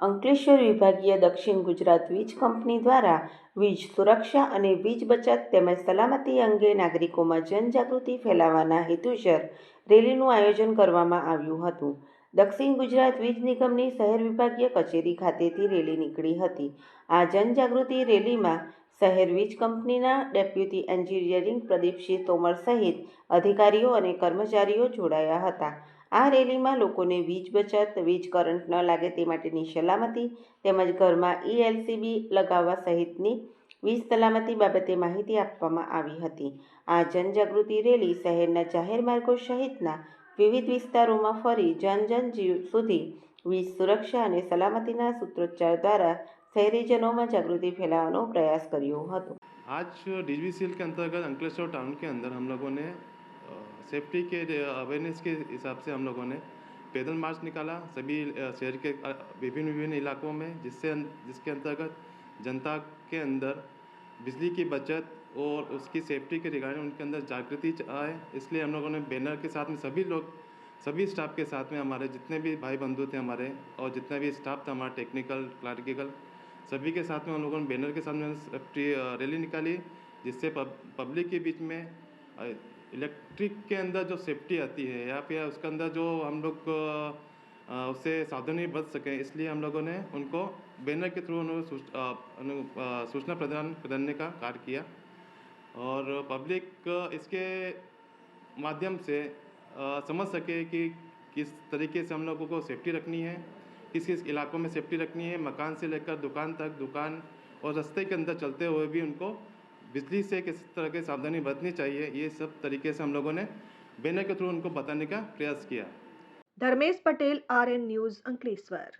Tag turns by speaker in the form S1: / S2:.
S1: અંકલેશ્વર વિભાગીય દક્ષિણ ગુજરાત વીજ કંપની દ્વારા વીજ સુરક્ષા અને વીજ બચત તેમજ સલામતી અંગે નાગરિકોમાં જનજાગૃતિ ફેલાવવાના હેતુસર રેલીનું આયોજન કરવામાં આવ્યું હતું. દક્ષિણ ગુજરાત વીજ નિગમની શહેર વિભાગીય કચેરી ખાતેથી રેલી નીકળી હતી. આ જનજાગૃતિ રેલીમાં શહેર વીજ કંપનીના ડેપ્યુટી એન્જિનિયરિંગ પ્રદીપસિંહ તોમર સહિત અધિકારીઓ અને કર્મચારીઓ જોડાયા હતા. આ રેલીમાં લોકોને વીજ બચત વીજ કરંટ ન લાગે તે માટેની સલામતી તેમજ ઘરમાં ઈએલસીબી લગાવવા સહિતની વીજ સલામતી બાબતે માહિતી આપવામાં આવી હતી આ જનજાગૃતિ રેલી શહેરના જાહેર માર્ગો સહિતના વિવિધ વિસ્તારોમાં ફરી જન જન જીવ સુધી વીજ સુરક્ષા અને સલામતીના સૂત્રોચ્ચાર દ્વારા શહેરીજનોમાં જાગૃતિ ફેલાવવાનો પ્રયાસ કર્યો હતો
S2: आज डीवीसीएल के अंतर्गत अंकलेश्वर टाउन के अंदर हम लोगों ने सेफ्टी के अवेयरनेस के हिसाब से हम लोगों ने पैदल मार्च निकाला सभी शहर के विभिन्न विभिन्न इलाकों में जिससे जिसके अंतर्गत जनता के अंदर बिजली की बचत और उसकी सेफ्टी के रिगार्डिंग उनके अंदर जागृति आए। इसलिए हम लोगों ने बैनर के साथ में सभी लोग सभी स्टाफ के साथ में हमारे जितने भी भाई बंधु थे हमारे और जितना भी स्टाफ था हमारा टेक्निकल क्लर्किकल सभी के साथ में हम लोगों ने बैनर के साथ में रैली निकाली जिससे पब, पब्लिक के बीच में अ, इलेक्ट्रिक के अंदर जो सेफ्टी आती है या फिर उसके अंदर जो हम लोग उससे सावधानी बच सकें, इसलिए हम लोगों ने उनको बैनर के थ्रू उन्होंने सूचना प्रदान करने का कार्य किया। और पब्लिक इसके माध्यम से समझ सके कि किस तरीके से हम लोगों को सेफ्टी रखनी है किस किस इलाकों में सेफ्टी रखनी है, मकान से लेकर दुकान तक, दुकान और रास्ते के अंदर चलते हुए भी उनको बिजली से किस तरह की सावधानी बरतनी चाहिए, ये सब तरीके से हम लोगों ने बैनर के थ्रू उनको बताने का प्रयास किया।
S3: Dharmesh Patel R N news, Ankleshwar.